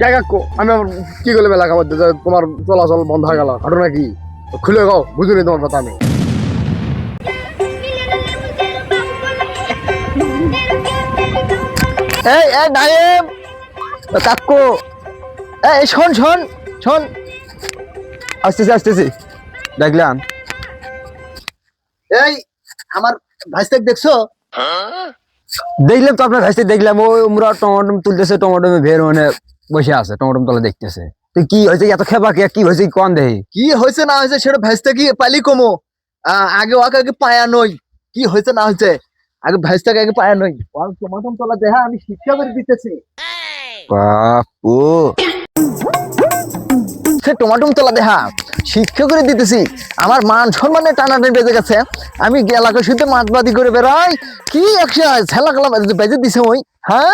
কে কাকু আমি কি করলে মধ্যে যে তোমার চলাচল বন্ধ হয়ে গেল। ঘটনা কি? খুলে গাও বুঝুনি তোমার কথা আমি। এই এই নাইম কাকু! এই শোন শোন শোন। আসতেছি আসতেছি। দেখলাম। এই আমার ভাইস্তাক দেখছ? দেখলাম তো আপনার ভাইস্তাক দেখলাম। ওই উমরা টমাটম তুলতেছে টমাটম বের মানে বসে আছে টমাটম তলা দেখতেছে। কি হয়েছে? এত খেবা কে? কি হয়েছে? কোন দেহি? কি হয়েছে না হয়েছে সেটা ভেস্তে কি পালি কমো। আগে ওকে আগে পায়া নই। কি হয়েছে না হয়েছে? আগে ভেস্তাকে আগে পায়া নই। ওর টমাটম তলা দেহা আমি শিক্ষা করে দিতেছি। বাপু। সে টমাটম তলা দেহা শিক্ষা করে দিতেছি। আমার মান সম্মানে টানাটানি বেজে গেছে। আমি এলাকার সাথে মাতবাদি করে বেড়াই। কি একশো ছেলা কালা বেজে দিছে ওই হ্যাঁ?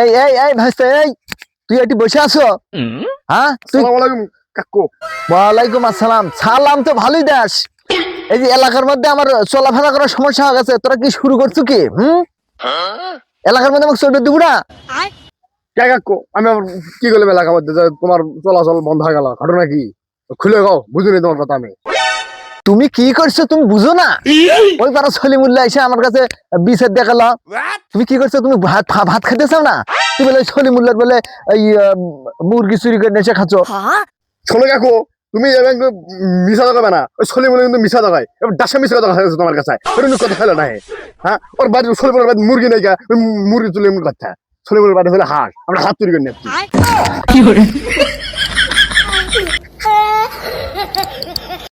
এই এই এই ভাইস্তা এই। তুই এটি বসে আছো? হ্যাঁ? কাকু। ওয়ালাইকুম আসসালাম। সালাম তো ভালোই দাস। এই যে এলাকার মধ্যে আমার চলাফেরা করার সমস্যা হয়ে গেছে তোরা কি শুরু করছ কি? হুম? এলাকার মধ্যে আমাকে চোদ্দ দিব না? কে কাকু? আমি কি করলে এলাকার মধ্যে? তোমার চলাচল বন্ধ হয়ে গেল। ঘটনা কি? খুলে গাও বুঝুনি তোমার কথা আমি। তুমি কি করছ তুমি বুঝো না? ওই পারা সলিমুল্লাহ এসে আমার কাছে বিষের দেখাল তুমি কি করছ? তুমি ভাত ভাত খেতে চাও না? তুমি বলে সলিমুল্লাহ বলে এই মুরগি চুরি করে নেশে খাচ্ছ। শোনো কাকু তুমি মিশা দেখাবে না। ওই ছোলি বলে কিন্তু মিশা দেখায়। এবার ডাসা মিশা আছে তোমার কাছে। ওর কথা ফেলে না হ্যাঁ ওর বাড়ি বলে বাড়ি মুরগি নেই গা মুরগি তুলে এমনি কথা ছোলি বলে বাড়ি হলে হাঁস আমরা হাত চুরি করে নিচ্ছি